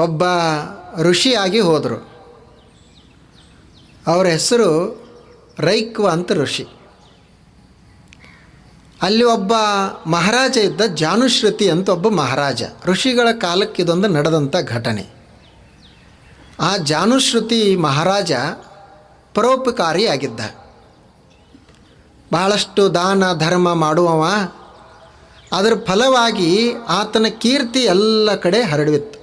ಒಬ್ಬ ಋಷಿಯಾಗಿ ಹೋದರು. ಅವರ ಹೆಸರು ರೈಕ್ವ ಅಂತ ಋಷಿ. ಅಲ್ಲಿ ಒಬ್ಬ ಮಹಾರಾಜ ಇದ್ದ ಜಾನುಶ್ರುತಿ ಅಂತ ಒಬ್ಬ ಮಹಾರಾಜ. ಋಷಿಗಳ ಕಾಲಕ್ಕೆ ಇದೊಂದು ನಡೆದಂಥ ಘಟನೆ. ಆ ಜಾನುಶ್ರುತಿ ಮಹಾರಾಜ ಪರೋಪಕಾರಿಯಾಗಿದ್ದ ಬಹಳಷ್ಟು ದಾನ, ಧರ್ಮ ಮಾಡುವವ. ಅದರ ಫಲವಾಗಿ ಆತನ ಕೀರ್ತಿ ಎಲ್ಲ ಕಡೆ ಹರಡಿತ್ತು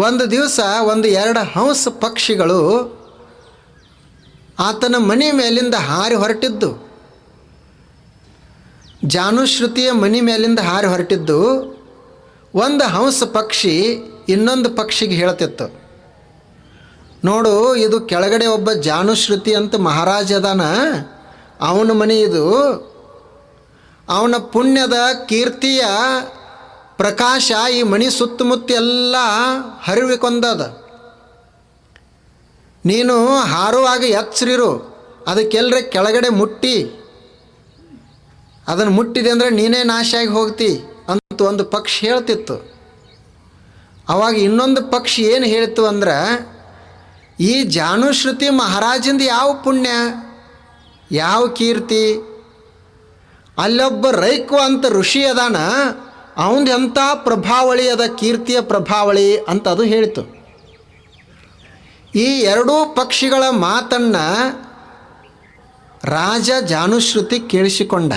ಒಂದು ದಿವಸ ಒಂದು ಎರಡು ಹಂಸ ಪಕ್ಷಿಗಳು ಆತನ ಮನೆ ಮೇಲಿಂದ ಹಾರಿ ಹೊರಟಿದ್ದು. ಜಾನುಶ್ರುತಿಯ ಮನೆ ಮೇಲಿಂದ ಹಾರಿ ಹೊರಟಿದ್ದು. ಒಂದು ಹಂಸ ಪಕ್ಷಿ ಇನ್ನೊಂದು ಪಕ್ಷಿಗೆ ಹೇಳ್ತಿತ್ತು ನೋಡು, ಇದು ಕೆಳಗಡೆ ಒಬ್ಬ ಜಾನುಶ್ರುತಿ ಅಂತ ಮಹಾರಾಜ ಅದಾನ. ಅವನ ಮನೆ ಇದು. ಅವನ ಪುಣ್ಯದ ಕೀರ್ತಿಯ ಪ್ರಕಾಶ ಈ ಮಣಿ ಸುತ್ತಮುತ್ತ ಎಲ್ಲ ಹರಿವಿಕೊಂದದ. ನೀನು ಹಾರುವಾಗ ಎಚ್ಚರಿರು ಅದಕ್ಕೆಲ್ಲರ ಕೆಳಗಡೆ ಮುಟ್ಟಿ. ಅದನ್ನು ಮುಟ್ಟಿದೆ ಅಂದರೆ ನೀನೇ ನಾಶ ಆಗಿ ಹೋಗ್ತಿ ಅಂತ ಒಂದು ಪಕ್ಷಿ ಹೇಳ್ತಿತ್ತು. ಅವಾಗ ಇನ್ನೊಂದು ಪಕ್ಷಿ ಏನು ಹೇಳ್ತು ಅಂದ್ರೆ, ಈ ಜಾನುಶ್ರುತಿ ಮಹಾರಾಜಿಂದ ಯಾವ ಪುಣ್ಯ, ಯಾವ ಕೀರ್ತಿ? ಅಲ್ಲೊಬ್ಬ ರೈಕು ಅಂತ ಋಷಿ ಅದಾನ ಅವಂದು ಎಂಥ ಪ್ರಭಾವಳಿ ಅದ, ಕೀರ್ತಿಯ ಪ್ರಭಾವಳಿ ಅಂತ ಅದು ಹೇಳಿತು. ಈ ಎರಡೂ ಪಕ್ಷಿಗಳ ಮಾತನ್ನು ರಾಜ ಜಾನುಶ್ರುತಿ ಕೇಳಿಸಿಕೊಂಡ.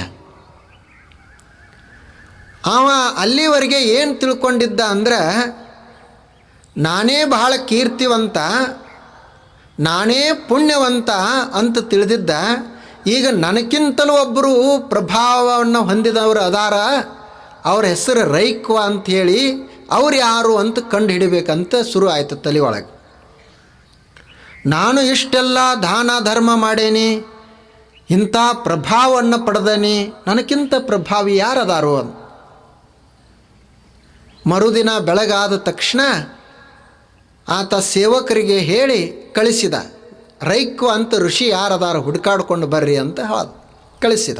ಅವ ಅಲ್ಲಿವರೆಗೆ ಏನು ತಿಳ್ಕೊಂಡಿದ್ದ ಅಂದ್ರೆ, ನಾನೇ ಬಹಳ ಕೀರ್ತಿವಂತ, ನಾನೇ ಪುಣ್ಯವಂತ ಅಂತ ತಿಳಿದಿದ್ದ. ಈಗ ನನಗಿಂತಲೂ ಒಬ್ಬರು ಪ್ರಭಾವವನ್ನು ಹೊಂದಿದವರು ಅದಾರ. ಅವ್ರ ಹೆಸರು ರೈಕ್ವ ಅಂಥೇಳಿ ಅವ್ರು ಯಾರು ಅಂತ ಕಂಡು ಹಿಡಿಬೇಕಂತ ಶುರು ಆಯಿತು ತಲೆ ಒಳಗೆ. ನಾನು ಇಷ್ಟೆಲ್ಲ ದಾನ ಧರ್ಮ ಮಾಡೇನಿ, ಇಂಥ ಪ್ರಭಾವವನ್ನು ಪಡೆದನಿ, ನನಗಿಂತ ಪ್ರಭಾವಿ ಯಾರದಾರು ಅಂತ ಮರುದಿನ ಬೆಳಗಾದ ತಕ್ಷಣ ಆತ ಸೇವಕರಿಗೆ ಹೇಳಿ ಕಳಿಸಿದ, ರೈಕ್ವ ಅಂತ ಋಷಿ ಯಾರದಾರು ಹುಡುಕಾಡ್ಕೊಂಡು ಬರ್ರಿ ಅಂತ ಹೇಳ ಕಳಿಸಿದ.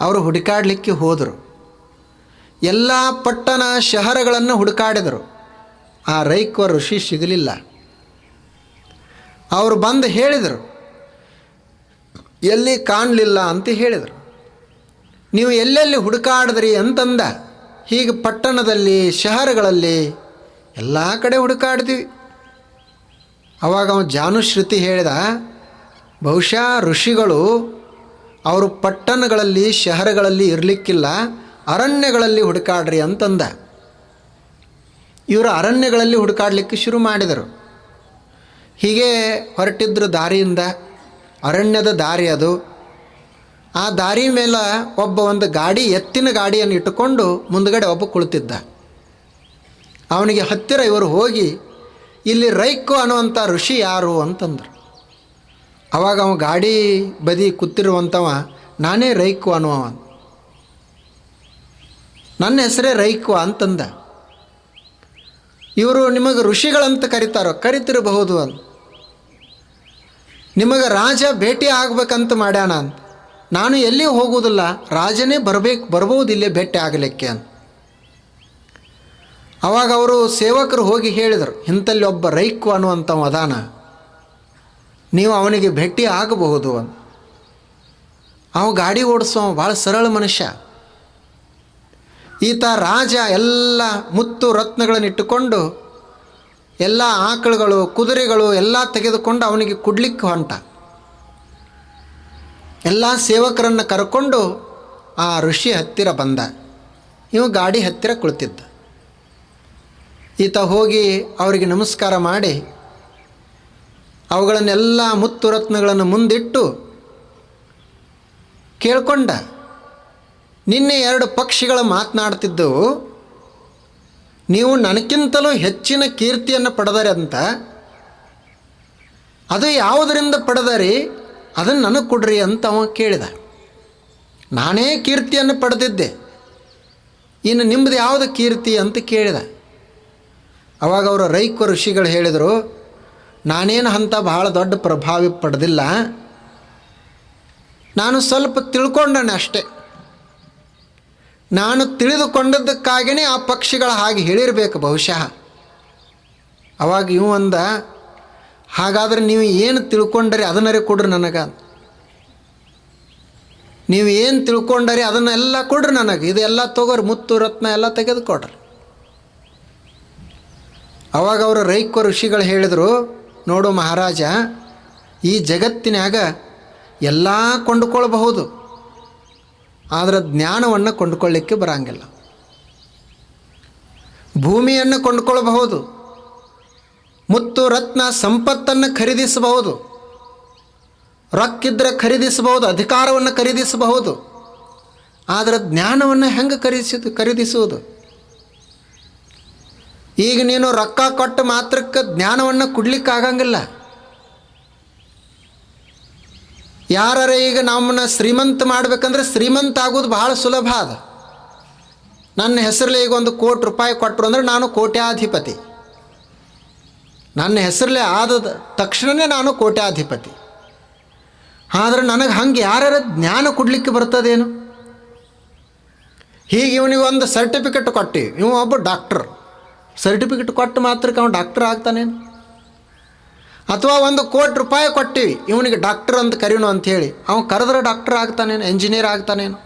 ಅವರು ಹುಡುಕಾಡಲಿಕ್ಕೆ ಹೋದರು. ಎಲ್ಲ ಪಟ್ಟಣ ಶಹರಗಳನ್ನು ಹುಡುಕಾಡಿದರು. ಆ ರೈಕ್ವ ಋಷಿ ಸಿಗಲಿಲ್ಲ. ಅವರು ಬಂದು ಹೇಳಿದರು, ಎಲ್ಲಿ ಕಾಣಲಿಲ್ಲ ಅಂತ ಹೇಳಿದರು. ನೀವು ಎಲ್ಲೆಲ್ಲಿ ಹುಡುಕಾಡಿದ್ರಿ ಅಂತಂದ, ಹೀಗೆ ಪಟ್ಟಣದಲ್ಲಿ, ಶಹರಗಳಲ್ಲಿ ಎಲ್ಲ ಕಡೆ ಹುಡುಕಾಡ್ತೀವಿ. ಅವಾಗ ಅವನು ಜಾನುಶ್ರುತಿ ಹೇಳಿದ, ಬಹುಶಃ ಋಷಿಗಳು ಅವರು ಪಟ್ಟಣಗಳಲ್ಲಿ, ಶಹರಗಳಲ್ಲಿ ಇರಲಿಕ್ಕಿಲ್ಲ ಅರಣ್ಯಗಳಲ್ಲಿ ಹುಡುಕಾಡ್ರಿ ಅಂತಂದ. ಇವರು ಅರಣ್ಯಗಳಲ್ಲಿ ಹುಡುಕಾಡಲಿಕ್ಕೆ ಶುರು ಮಾಡಿದರು. ಹೀಗೆ ಹೊರಟಿದ್ರು ದಾರಿಯಿಂದ. ಅರಣ್ಯದ ದಾರಿ ಅದು. ಆ ದಾರಿ ಮೇಲೆ ಒಬ್ಬ ಒಂದು ಗಾಡಿ, ಎತ್ತಿನ ಗಾಡಿಯನ್ನು ಇಟ್ಟುಕೊಂಡು ಮುಂದಗಡೆ ಒಬ್ಬ ಕುಳಿತಿದ್ದ. ಅವನಿಗೆ ಹತ್ತಿರ ಇವರು ಹೋಗಿ, ಇಲ್ಲಿ ರೈಕು ಅನ್ನುವಂಥ ಋಷಿ ಯಾರು? ಅಂತಂದರು. ಅವಾಗ ಅವ ಗಾಡಿ ಬದಿ ಕೂತಿರುವಂಥವ ನಾನೇ ರೈಕು ಅನ್ನುವ ನನ್ನ ಹೆಸರೇ ರೈಕ್ವ ಅಂತಂದ. ಇವರು ನಿಮಗೆ ಋಷಿಗಳಂತ ಕರೀತಾರೋ, ಕರಿತಿರಬಹುದು ಅಂತ. ನಿಮಗೆ ರಾಜ ಭೇಟಿ ಆಗ್ಬೇಕಂತ ಮಾಡ್ಯಾನ ಅಂತ. ನಾನು ಎಲ್ಲಿ ಹೋಗುವುದಿಲ್ಲ, ರಾಜನೇ ಬರಬೇಕು, ಬರ್ಬೋದು ಇಲ್ಲೇ ಭೇಟಿ ಆಗಲಿಕ್ಕೆ ಅಂತ. ಅವಾಗ ಅವರು ಸೇವಕರು ಹೋಗಿ ಹೇಳಿದರು ಇಂಥಲ್ಲಿ ಒಬ್ಬ ರೈಕ್ವ ಅನ್ನುವಂಥ ಅದಾನ. ನೀವು ಅವನಿಗೆ ಭೇಟಿ ಆಗಬಹುದು ಅಂತ. ಅವ ಗಾಡಿ ಓಡಿಸೋ ಭಾಳ ಸರಳ ಮನುಷ್ಯ. ಈತ ರಾಜ ಎಲ್ಲ ಮುತ್ತು ರತ್ನಗಳನ್ನು ಇಟ್ಟುಕೊಂಡು ಎಲ್ಲ ಆಕಳುಗಳು, ಕುದುರೆಗಳು ಎಲ್ಲ ತೆಗೆದುಕೊಂಡು ಅವನಿಗೆ ಕೊಡ್ಲಿಕ್ಕೆ ಹೊಂಟ. ಎಲ್ಲ ಸೇವಕರನ್ನು ಕರ್ಕೊಂಡು ಆ ಋಷಿ ಹತ್ತಿರ ಬಂದ. ಇವ ಗಾಡಿ ಹತ್ತಿರ ಕುಳಿತಿದ್ದ. ಈತ ಹೋಗಿ ಅವರಿಗೆ ನಮಸ್ಕಾರ ಮಾಡಿ, ಅವುಗಳನ್ನೆಲ್ಲ ಮುತ್ತು ರತ್ನಗಳನ್ನು ಮುಂದಿಟ್ಟು ಕೇಳ್ಕೊಂಡ. ನಿನ್ನೆ ಎರಡು ಪಕ್ಷಿಗಳು ಮಾತನಾಡ್ತಿದ್ದವು ನೀವು ನನಗಿಂತಲೂ ಹೆಚ್ಚಿನ ಕೀರ್ತಿಯನ್ನು ಪಡೆದರೆ ಅಂತ. ಅದು ಯಾವುದರಿಂದ ಪಡೆದರಿ? ಅದನ್ನು ನನಗೆ ಕೊಡ್ರಿ ಅಂತ ಅವ ಕೇಳಿದ. ನಾನೇ ಕೀರ್ತಿಯನ್ನು ಪಡೆದಿದ್ದೆ. ಇನ್ನು ನಿಮ್ಮದು ಯಾವುದು ಕೀರ್ತಿ ಅಂತ ಕೇಳಿದ. ಅವಾಗ ಅವರು ರೈಕ ಋಷಿಗಳು ಹೇಳಿದರು, ನಾನೇನು ಅಂತ ಬಹಳ ದೊಡ್ಡ ಪ್ರಭಾವಿ ಪಡೆದಿಲ್ಲ. ನಾನು ಸ್ವಲ್ಪ ತಿಳ್ಕೊಂಡನೆ ಅಷ್ಟೇ. ನಾನು ತಿಳಿದುಕೊಂಡದ್ದಕ್ಕಾಗಿಯೇ ಆ ಪಕ್ಷಿಗಳ ಹಾಗೆ ಹೇಳಿರಬೇಕು ಬಹುಶಃ. ಅವಾಗ ಇವು ಅಂದ, ಹಾಗಾದ್ರೆ ನೀವು ಏನು ತಿಳ್ಕೊಂಡರೆ ಅದನ್ನರೇ ಕೊಡ್ರಿ ನನಗೆ. ನೀವು ಏನು ತಿಳ್ಕೊಂಡರೆ ಅದನ್ನೆಲ್ಲ ಕೊಡ್ರಿ ನನಗೆ. ಇದೆಲ್ಲ ತಗೋರಿ, ಮುತ್ತು, ರತ್ನ ಎಲ್ಲ ತೆಗೆದುಕೊಡ್ರಿ ಅವಾಗ ಅವರು ರೈಕ್ವ ಋಷಿಗಳು ಹೇಳಿದರು, ನೋಡು ಮಹಾರಾಜ, ಈ ಜಗತ್ತಿನಾಗ ಎಲ್ಲ ಕೊಂಡುಕೊಳ್ಬಹುದು. ಆದರೆ ಜ್ಞಾನವನ್ನು ಕೊಂಡುಕೊಳ್ಳಿಕ್ಕೆ ಬರಂಗಿಲ್ಲ. ಭೂಮಿಯನ್ನು ಕೊಂಡುಕೊಳ್ಳಬಹುದು. ಮುತ್ತು ರತ್ನ ಸಂಪತ್ತನ್ನು ಖರೀದಿಸಬಹುದು. ರೊಕ್ಕಿದ್ರೆ ಖರೀದಿಸಬಹುದು, ಅಧಿಕಾರವನ್ನು ಖರೀದಿಸಬಹುದು. ಆದರೆ ಜ್ಞಾನವನ್ನು ಹೆಂಗೆ ಖರೀದಿಸಿದ, ಖರೀದಿಸುವುದು? ಈಗ ನೀನು ರೊಕ್ಕ ಕೊಟ್ಟು ಮಾತ್ರಕ್ಕೆ ಜ್ಞಾನವನ್ನು ಕೊಡ್ಲಿಕ್ಕಾಗಂಗಿಲ್ಲ. ಯಾರ ಈಗ ನಮ್ಮನ್ನ ಶ್ರೀಮಂತ ಮಾಡ್ಬೇಕಂದ್ರೆ ಶ್ರೀಮಂತ ಆಗೋದು ಬಹಳ ಸುಲಭ ಅದ. ನನ್ನ ಹೆಸರಲ್ಲಿ ಈಗ ಒಂದು ಕೋಟಿ ರೂಪಾಯಿ ಕೊಟ್ಟರು ಅಂದ್ರೆ ನಾನು ಕೋಟ್ಯಾಧಿಪತಿ. ನನ್ನ ಹೆಸರಲ್ಲೇ ಆದ ತಕ್ಷಣವೇ ನಾನು ಕೋಟ್ಯಾಧಿಪತಿ. ಆದರೆ ನನಗೆ ಹಂಗೆ ಯಾರ್ಯಾರ ಜ್ಞಾನ ಕೊಡಲಿಕ್ಕೆ ಬರ್ತದೇನು? ಹೀಗೆ ಇವನಿಗೆ ಒಂದು ಸರ್ಟಿಫಿಕೇಟ್ ಕೊಟ್ಟಿ. ಇವ ಒಬ್ಬ ಡಾಕ್ಟ್ರ್ ಸರ್ಟಿಫಿಕೇಟ್ ಕೊಟ್ಟು ಮಾತ್ರಕ್ಕೆ ಅವನು ಡಾಕ್ಟರ್ ಆಗ್ತಾನೇನು? ಅಥವಾ ಒಂದು ಕೋಟಿ ರೂಪಾಯಿ ಕೊಟ್ಟಿವಿ. ಇವನಿಗೆ ಡಾಕ್ಟರ್ ಅಂತ ಕರೀನು ಅಂಥೇಳಿ ಅವನು ಕರೆದ್ರೆ ಡಾಕ್ಟರ್ ಆಗ್ತಾನೇನು ಎಂಜಿನಿಯರ್ ಆಗ್ತಾನೇನು?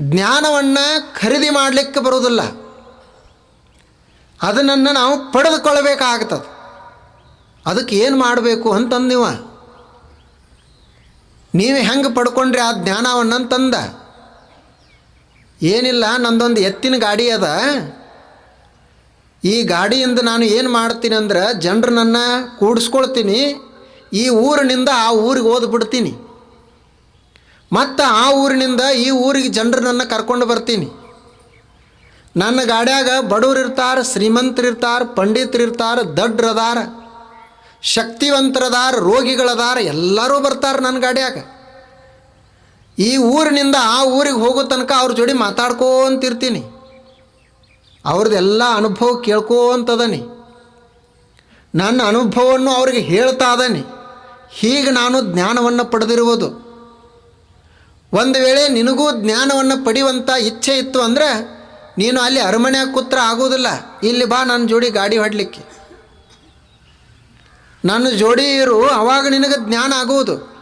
ಜ್ಞಾನವನ್ನು ಖರೀದಿ ಮಾಡಲಿಕ್ಕೆ ಬರೋದಿಲ್ಲ ಅದನ್ನು ನಾವು ಪಡೆದುಕೊಳ್ಳಬೇಕಾಗ್ತದೆ. ಅದಕ್ಕೆ ಏನು ಮಾಡಬೇಕು ಅಂತಂದು ನೀವು? ನೀವು ಹೆಂಗೆ ಪಡ್ಕೊಂಡ್ರಿ ಆ ಜ್ಞಾನವನ್ನು ಅಂತಂದ? ಏನಿಲ್ಲ, ನಂದೊಂದು ಎತ್ತಿನ ಗಾಡಿ ಅದ. ಈ ಗಾಡಿಯಿಂದ ನಾನು ಏನು ಮಾಡ್ತೀನಿ ಅಂದ್ರೆ ಜನರು ನನ್ನ ಕೂಡಿಸ್ಕೊಳ್ತೀನಿ. ಈ ಊರಿನಿಂದ ಆ ಊರಿಗೆ ಓದ್ಬಿಡ್ತೀನಿ ಮತ್ತು ಆ ಊರಿನಿಂದ ಈ ಊರಿಗೆ ಜನರನ್ನ ಕರ್ಕೊಂಡು ಬರ್ತೀನಿ. ನನ್ನ ಗಾಡ್ಯಾಗ ಬಡವ್ರು ಇರ್ತಾರೆ, ಶ್ರೀಮಂತರು ಇರ್ತಾರೆ, ಪಂಡಿತರು ಇರ್ತಾರೆ ದಡ್ರದಾರ ಶಕ್ತಿವಂತರದಾರ ರೋಗಿಗಳದಾರ ಎಲ್ಲರೂ ಬರ್ತಾರೆ ನನ್ನ ಗಾಡ್ಯಾಗ. ಈ ಊರಿನಿಂದ ಆ ಊರಿಗೆ ಹೋಗೋ ತನಕ ಅವ್ರ ಜೋಡಿ ಮಾತಾಡ್ಕೋಂತಿರ್ತೀನಿ. ಅವ್ರದ್ದೆಲ್ಲ ಅನುಭವ ಕೇಳ್ಕೋಂತದನಿ. ನನ್ನ ಅನುಭವವನ್ನು ಅವ್ರಿಗೆ ಹೇಳ್ತಾ ಅದನಿ. ಹೀಗೆ ನಾನು ಜ್ಞಾನವನ್ನು ಪಡೆದಿರುವುದು. ಒಂದು ವೇಳೆ ನಿನಗೂ ಜ್ಞಾನವನ್ನು ಪಡೆಯುವಂಥ ಇಚ್ಛೆ ಇತ್ತು ಅಂದರೆ ನೀನು ಅಲ್ಲಿ ಅರಮನೆ ಕೂತ್ರ ಆಗೋದಿಲ್ಲ ಇಲ್ಲಿ ಬಾ ನನ್ನ ಜೋಡಿ ಗಾಡಿ ಹೊಡಲಿಕ್ಕೆ. ನನ್ನ ಜೋಡಿ ಇರು ಅವಾಗ ನಿನಗೆ ಜ್ಞಾನ ಆಗುವುದು.